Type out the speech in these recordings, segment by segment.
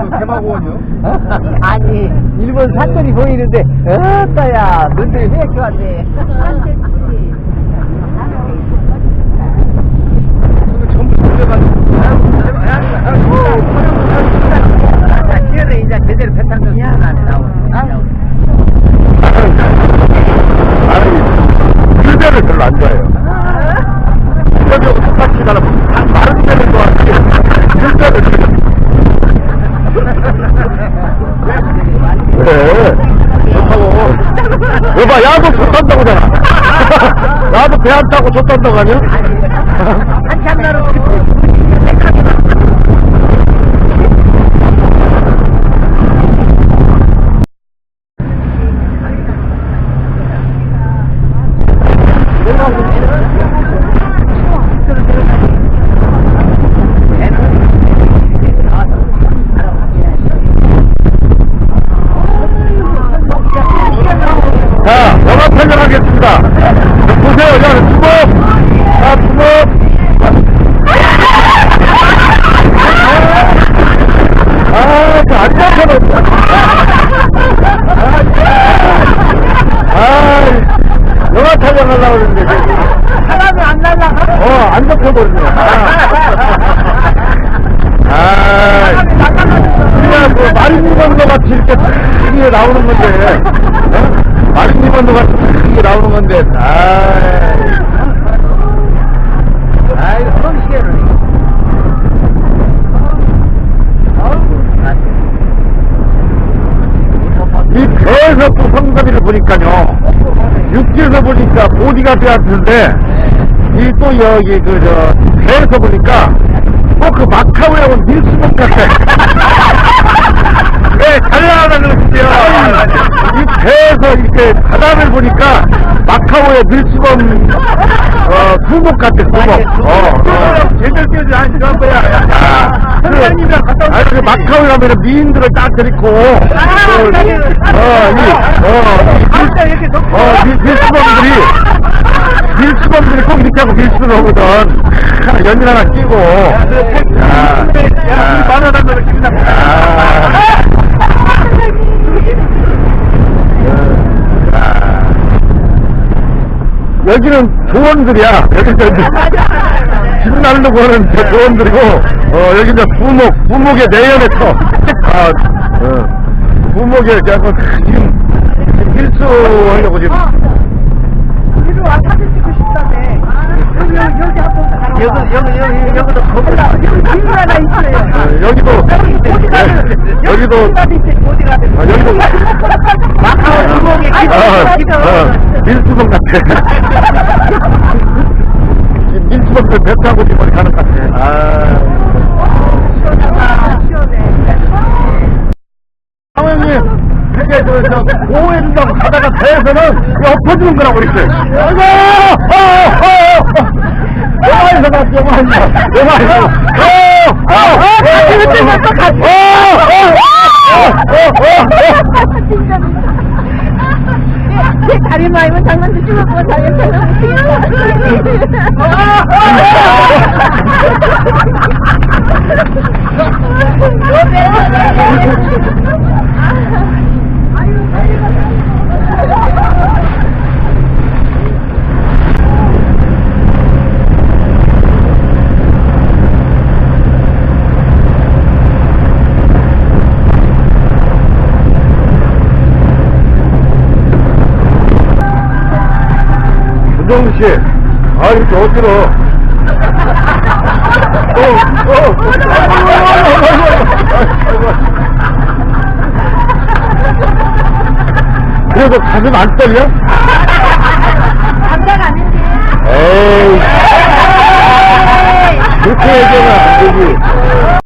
그 대마고원이요? 아니 일본 산들이 보이는데 어따야 눈들이 왜 이렇게 왔네 전부 돌려가지고. 기회를 이제 제대로 배탄 좀 미안하네 나오네 아니, 유대를 별로 안 좋아해요. 유대하고 똑같이 가라. 마른 데는 좋아하지. 유대를 그래. 좋다고. 여봐, 야도 좋단다고 잖아 나도 배 안 타고 좋단다고 하냐? 한참 나로 자, 영화 촬영하겠습니다. 보세요, 야, 주먹! 자, 주먹! 아, 저안 잡혀놓 아, 영화 촬영하려고 그러는데, 지금. 사람이 안 날라가 어, 안 잡혀버리네. 아, 아, 그냥 그 마린니먼도 같이 이렇게 크 게 나오는 건데, 어? 마린니먼도 같이 크게 나오는 건데, 아, 아이 손 시계를 이 배에서 또 성가비를 보니까요, 육지에서 보니까 보디가드 같은데, 이 또 여기 그 저 배에서 보니까 또 그 마카오에 온 밀수목 같아. 네, 잘 나가는 거지요. 이 배에서 이렇게 바다를 보니까 마카오의 밀수범 어, 수목 같아, 수목. 어, 어. 제대로 뛰어지 안 시간 거야. 아, 선생님이랑 갔다 그, 아니, 그 마카오에 가면 미인들을 딱 데리고, 그, 이, 어, 이, 어, 이, 진짜 이렇게 더 어, 밀, 밀수범들이, 밀수범들이 꼭 이렇게 하고 밀수를 하거든. 하, 연일 하나 끼고. 야, 야, 기분. 야. 야. 여기는 조원들이야. 여기 저기 집 날르고 하는 저 조원들이고, 어, 여기 이제 부목, 부목의 내연의 터. 아, 어, 부목의, 약간, 지금, 지금 일수하려고 지금. 이리 와 사진 찍고 싶다네 여기 여기 여기 한번 가라. 여기 여기 여기 여기도 거기다 여기 길 하나 있어요. 어, 여기도, 어디가든 여기도, 어디가든 아, 여기도, 마카오 주먹이 어, 어, 밀수범 같아. 밀수범들 배 타고 지금 가는 것 같아. 아. 사모님, 저, 보호해준다고 가다가 배에서는 엎어지는 거라고 그랬어요. 아이고! 어, 어, 어! 영화에서 봤어, 영화에서. 영화에서. 어! 어! 어! 그때 봤어, 같이. 어! 어! 어! 어! 어! 제 다리 마이면 장난도 찍을 거 자기 조정우 씨, 아, 이렇게 어지러. 어, 어. 그래도 가슴 안 떨려? 남자가 아닌데 에이. 그렇게 얘기하면 안 되지.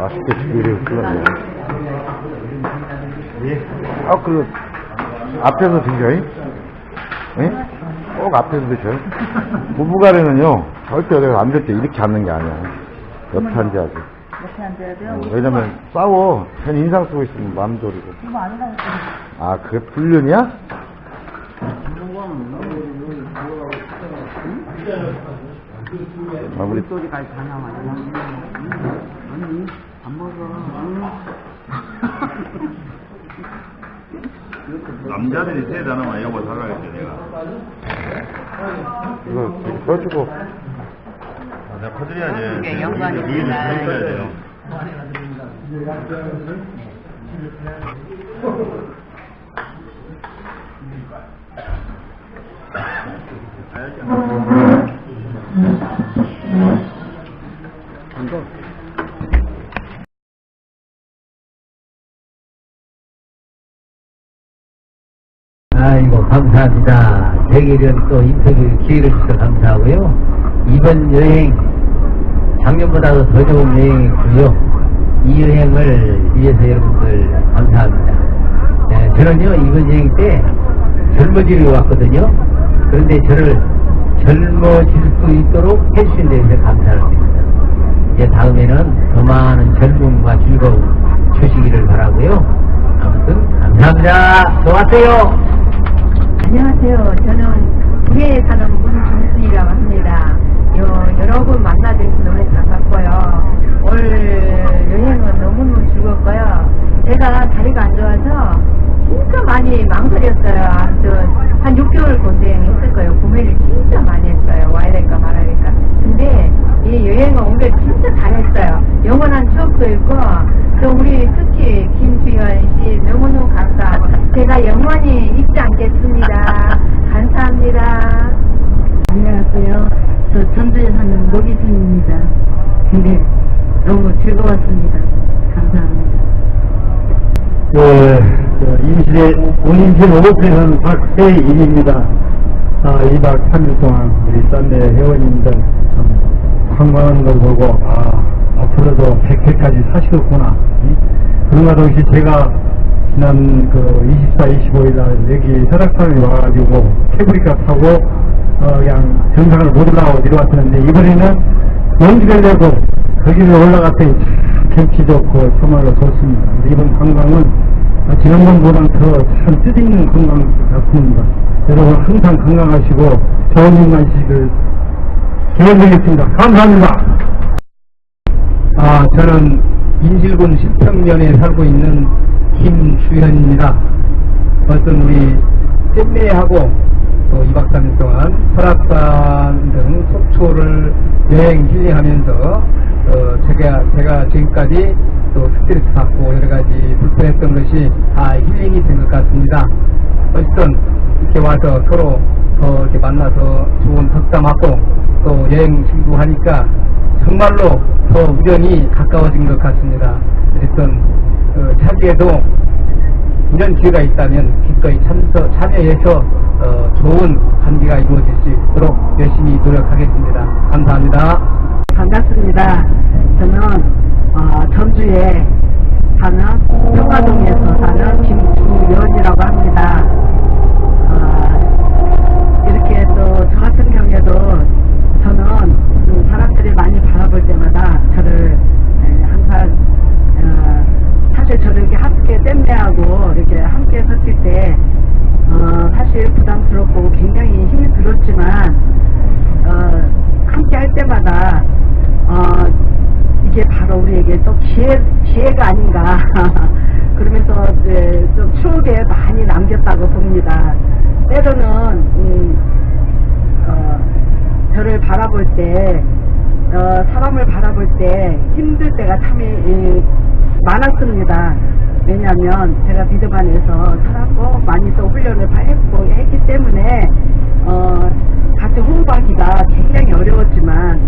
맛있게 준비를 끝났네. 아, 그, 앞에서 드셔요? 예? 꼭 앞에서 드셔요? 부부간에는요, 절대 내가 앉을 때 이렇게 앉는 게 아니야. 옆에 앉아야지. 이렇게 앉아야 돼요? 어, 왜냐면 싸워. 괜히 인상 쓰고 있으면 마음 졸이고. 이거 아니라고. 아, 그게 불륜이야? 아, 우리 소리까지 다 나와요. 언니, 안 먹어. 남자들이 세 단어만 영어 살라 했죠 내가 이거 되게 써주고. 아, 내가 커드려야지 그게 연관이 위에는 있구나. 커드려야 돼요 아이고 감사합니다. 대기련 또 인터뷰 기회를 주셔서 감사하고요. 이번 여행 작년보다도 더 좋은 여행이고요. 이 여행을 위해서 여러분들 감사합니다. 네, 저는요 이번 여행 때 젊어지려 왔거든요. 그런데 저를 젊어질 수 있도록 해주신 데 대해서 감사를 드립니다. 이제 다음에는 더 많은 젊음과 즐거움 주시기를 바라고요. 아무튼 감사합니다. 좋았어요. 안녕하세요. 저는 부계에 사는 문종순이라고 합니다. 요, 여러 분 만나뵈서 너무 반갑고요. 올 여행은 너무너무 즐겁고요. 제가 다리가 안 좋아서 진짜 많이 망설였어요. 아무튼 한 6개월 고생했을 거예요. 구매를 진짜 많이 했어요. 와야 될까 말아야 될까. 근데 이 여행을 오늘 진짜 잘했어요. 영원한 추억도 있고 또 우리 특히 김수현 씨 너무너무 감사하고 제가 영원히 잊지 않겠습니다. 감사합니다. 안녕하세요. 저 전주에 사는 노기준입니다. 근데 너무 즐거웠습니다. 감사합니다. 예, 저 임실의 운임실 오페는 박세일입니다. 아, 2박 3일 동안 우리 썬네 회원님들 참 관광하는 걸 보고, 아, 앞으로도 100회까지 사시겠구나. 이? 그런가 동시 제가 지난 그 24, 25일 날 여기 설악산에 와가지고 케이블카 타고, 어, 그냥 정상을 못 올라가고 내려왔었는데, 이번에는 용기를 내고 거기를 올라갔더니 참 경치 좋고 정말로 좋습니다. 이번 관광은 어, 지난번보다는 더참 뜻있는 관광 같습니다. 여러분 항상 건강하시고 좋은 있으시길 기원드리겠습니다. 감사합니다. 아, 저는 인실군 시평면에 살고 있는 김수현입니다. 어떤 우리 sem매하고 또 2박 3일 동안 설악산 등 속초를 여행 힐링하면서 어, 제가, 제가 지금까지 또 스트레스 받고 여러 가지 불편했던 것이 다 힐링이 된 것 같습니다. 어쨌든 이렇게 와서 서로 더 이렇게 만나서 좋은 덕담하고 또 여행 친구 하니까 정말로 더 우연히 가까워진 것 같습니다. 어쨌든 어, 차기에도 이런 기회가 있다면 기꺼이 참서, 참여해서 어, 좋은 관계가 이루어질 수 있도록 열심히 노력하겠습니다. 감사합니다. 반갑습니다. 저는 어, 전주에 사는 평화동에서 사는 김주연이라고 합니다. 어, 이렇게 또 저 같은 경우에도 저는 그 사람들이 많이 바라볼 때마다 저를 에, 항상 어, 사실 저를 이렇게 함께 땜대하고 이렇게 함께 섰을 때 어, 사실 부담스럽고 굉장히 힘이 들었지만 어, 함께 할 때마다 어, 이게 바로 우리에게 또 기회, 기회가 아닌가 그러면서 이제 좀 추억에 많이 남겼다고 봅니다. 때로는 음, 어, 저를 바라볼 때 어, 사람을 바라볼 때 힘들 때가 참 이, 많았습니다. 왜냐하면 제가 믿음 안에서 살았고 많이 또 훈련을 다 했고 했기 때문에 어, 같이 호흡하기가 굉장히 어려웠지만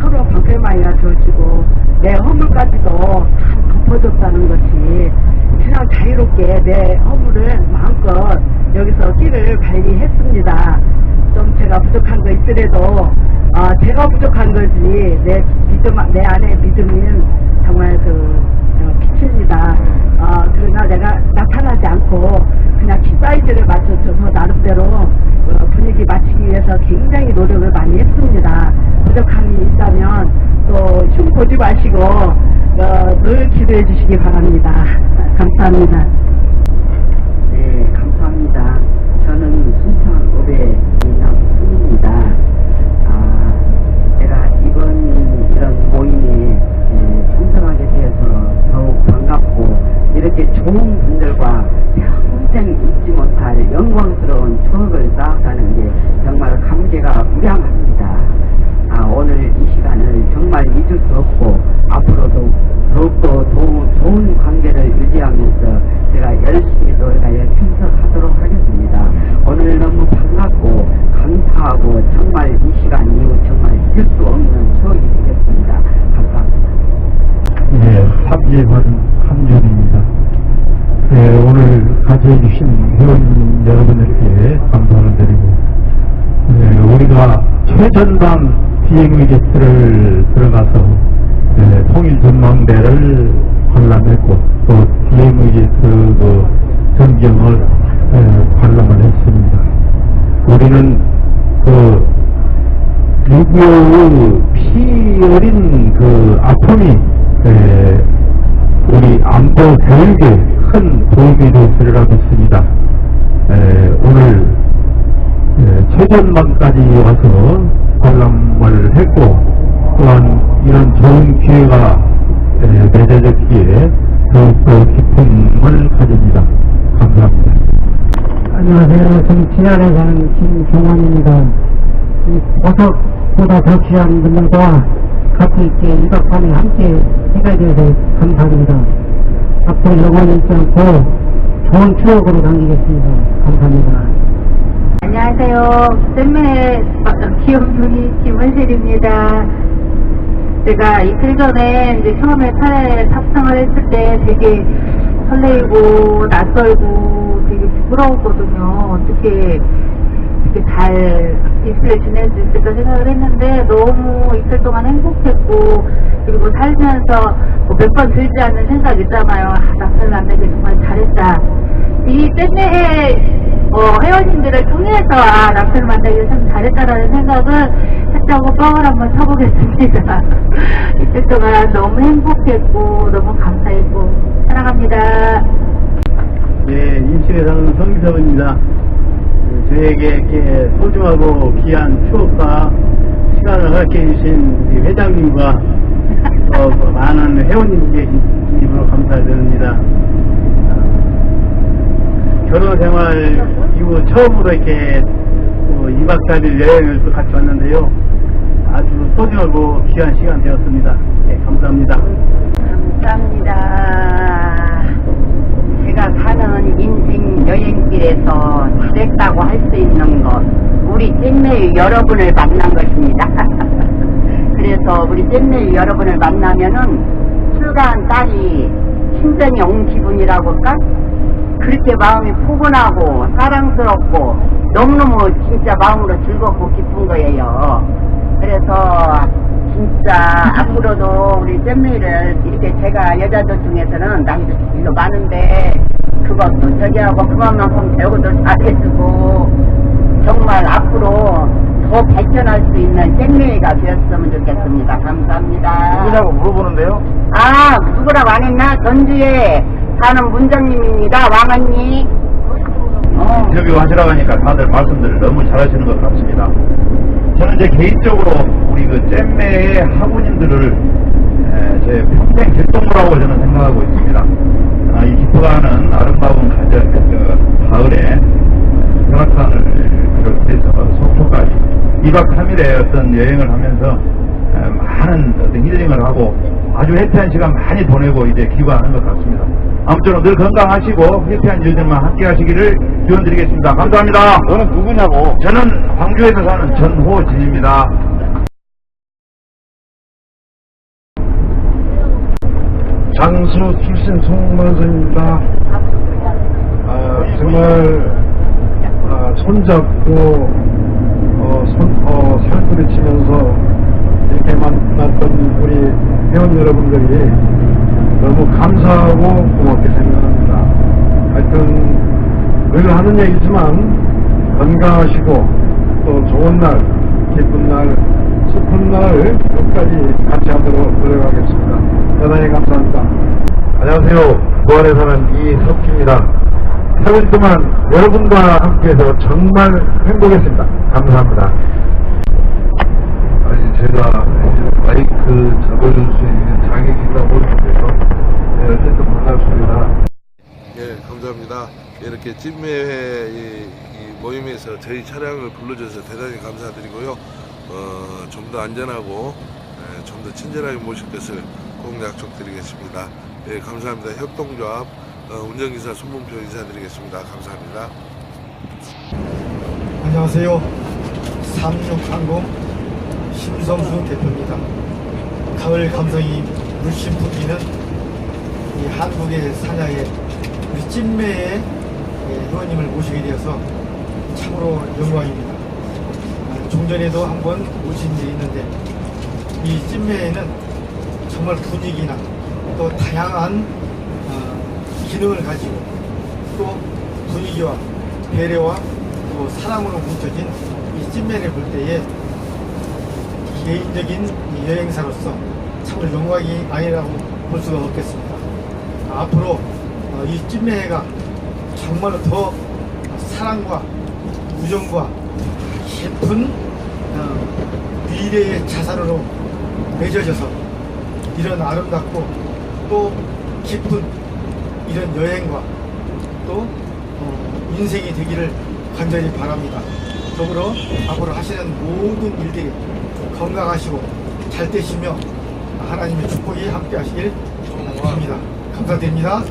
서로 방패마이가 되어지고 내 허물까지도 다 덮어줬다는 것이 그냥 자유롭게 내 허물을 마음껏 여기서 끼를 발휘했습니다. 좀 제가 부족한 거 있더라도 아, 제가 부족한 거지 내 믿음 내 안에 믿음이 정말 그 어, 빛입니다. 아, 그러나 내가 나타나지 않고 그냥 키 사이즈를 맞춰줘서 나름대로 어, 분위기 맞추기 위해서 굉장히 노력을 많이 했습니다. 부족함이 있다면 또흉 보지 마시고 어, 늘 기도해 주시기 바랍니다. 감사합니다. 네, 감사합니다. 저는 순천읍의 이남순입니다. 아, 제가 이번 이런 모임에 에, 참석하게 되어서 더욱 반갑고 이렇게 좋은 분들과 평생 잊지 못할 영광스러운 추억을 쌓았다는 게 정말 감개가 무량합니다. 아, 오늘 이 시간을 정말 잊을 수 없고 앞으로도 더욱더 도- 좋은 관계를 유지하면서 제가 열심히 노력하여 참석하도록 하겠습니다. 오늘 너무 반갑고 감사하고 정말 이 시간 이후 정말 잊을 수 없는 추억이 되겠습니다. 감사합니다. 네, 삼재관 함준입니다. 네, 해주신 회원 여러분들께 감사를 드리고, 네, 우리가 최전방 비행의제트를 들어가서 네, 통일 전망대를 관람했고, 또 비행의제트 그 전경을 네, 관람을 했습니다. 우리는 그 6.25의 피 어린 그 아픔이 에, 우리 안보 교육에 큰 도움이 됐으리라 믿습니다. 에, 오늘 에, 최전방까지 와서 관람을 했고 또한 이런 좋은 기회가 에, 맺어졌기에 더욱더 기쁨을 가집니다. 감사합니다. 안녕하세요. 저는 진안에 사는 김경환입니다. 이 보석보다 더 귀한 분들과 같이 있게 2박 3일 함께 해가 되어서 감사합니다. 앞으로 영원히 잊지 않고 좋은 추억으로 남기겠습니다. 감사합니다. 안녕하세요. 쌤매 기영중이 김은실입니다. 제가 이틀 전에 이제 처음에 차에 탑승을 했을 때 되게 설레이고 낯설고 되게 부끄러웠거든요. 어떻게 이렇게 잘 이틀을 지낼 수 있을까 생각을 했는데 너무 이틀 동안 행복했고 그리고 살면서 뭐 몇번 들지 않는 생각 있잖아요. 아, 낯설 만나길 정말 잘했다. 이 쌤매 어, 회원님들을 통해서 아, 남편을 만나기 참 잘했다라는 생각을 했다고 뻥을 한번 쳐보겠습니다. 이틀 동안 너무 행복했고 너무 감사했고 사랑합니다. 예, 인천에 사는 성기섭입니다. 그 저에게 이렇게 소중하고 귀한 추억과 시간을 허락해 주신 회장님과 또 많은 회원님께 진심으로 감사드립니다. 아, 결혼 생활 이후 처음으로 이렇게 또 2박 4일 여행을 또 같이 왔는데요. 아주 소중하고 귀한 시간 되었습니다. 예, 감사합니다. 감사합니다. 제가 사는 인생 여행길에서 잘했다고 할 수 있는 것, 우리 찐매유 여러분을 만난 것입니다. 그래서 우리 찐매유 여러분을 만나면은 출가한 딸이 신전이 온 기분이라고 할까? 그렇게 마음이 포근하고 사랑스럽고 너무너무 진짜 마음으로 즐겁고 기쁜 거예요. 그래서 진짜 앞으로도 우리 잼미를 이렇게 제가 여자들 중에서는 제일 많은데 그것도 저기하고 그만큼 배우도 잘해주고 정말 앞으로 더 발전할 수 있는 잼미가 되었으면 좋겠습니다. 감사합니다. 누구냐고 물어보는데요. 아 누구라고 안 했나? 전주에 사는 문장님입니다. 왕언니. 어. 인터뷰 하시라고 하니까 다들 말씀들을 너무 잘하시는 것 같습니다. 저는 이제 개인적으로 우리 그 잼매의 학우님들을 에, 제 평생 뒷동무라고 저는 생각하고 있습니다. 아, 이 깊어가는 아름다운 가정, 그 가을에 평화산을 비롯해서 속초까지 2박 3일의 어떤 여행을 하면서 에, 많은 어떤 힐링을 하고 아주 해피한 시간 많이 보내고 이제 귀가하는 것 같습니다. 아무쪼록 늘 건강하시고 해피한 일들만 함께 하시기를 기원드리겠습니다. 감사합니다. 너는 누구냐고. 저는 광주에서 사는 전호진입니다. 장수 출신 송만선입니다. 아, 정말 아, 손잡고 어, 손, 어, 살부딪히면서 이렇게 만났던 우리 회원 여러분들이 너무 감사하고 고맙게 생각합니다. 하여튼 늘 하는 얘기지만 건강하시고 또 좋은 날, 기쁜 날, 슬픈 날 끝까지 같이 하도록 노력하겠습니다. 대단히 감사합니다. 안녕하세요. 부안에 사는 이석기입니다. 4년 동안 여러분과 함께해서 정말 행복했습니다. 감사합니다. 제가 마이크 잡아줄 수 있는 장애기가 모르는데요. 네, 어쨌든 반갑습니다. 예, 감사합니다. 이렇게 찐매회 이, 이 모임에서 저희 차량을 불러줘서 대단히 감사드리고요. 어, 좀 더 안전하고 예, 좀더 친절하게 모실 것을 꼭 약속드리겠습니다. 예, 감사합니다. 협동조합 어, 운전기사 손문표 인사드리겠습니다. 감사합니다. 안녕하세요. 3630 심성수 대표입니다. 가을 감성이 물씬 풍기는 이 한국의 사냥의 우리 찐매의 예, 회원님을 모시게 되어서 참으로 영광입니다. 아, 종전에도 한번 모신 적이 있는데 이 찐매에는 정말 분위기나 또 다양한 어, 기능을 가지고 또 분위기와 배려와 또 사랑으로 뭉쳐진 이 찐맨을 볼 때에 개인적인 이 여행사로서 참으로 영광이 아니라고 볼 수가 없겠습니다. 앞으로 어, 이 찐매가 정말로 더 사랑과 우정과 깊은 어, 미래의 자산으로 맺어져서 이런 아름답고 또 깊은 이런 여행과 또 어, 인생이 되기를 간절히 바랍니다. 더불어 앞으로 하시는 모든 일들이 건강하시고 잘 되시며 하나님의 축복이 함께 하시길 바랍니다. 감사드립니다.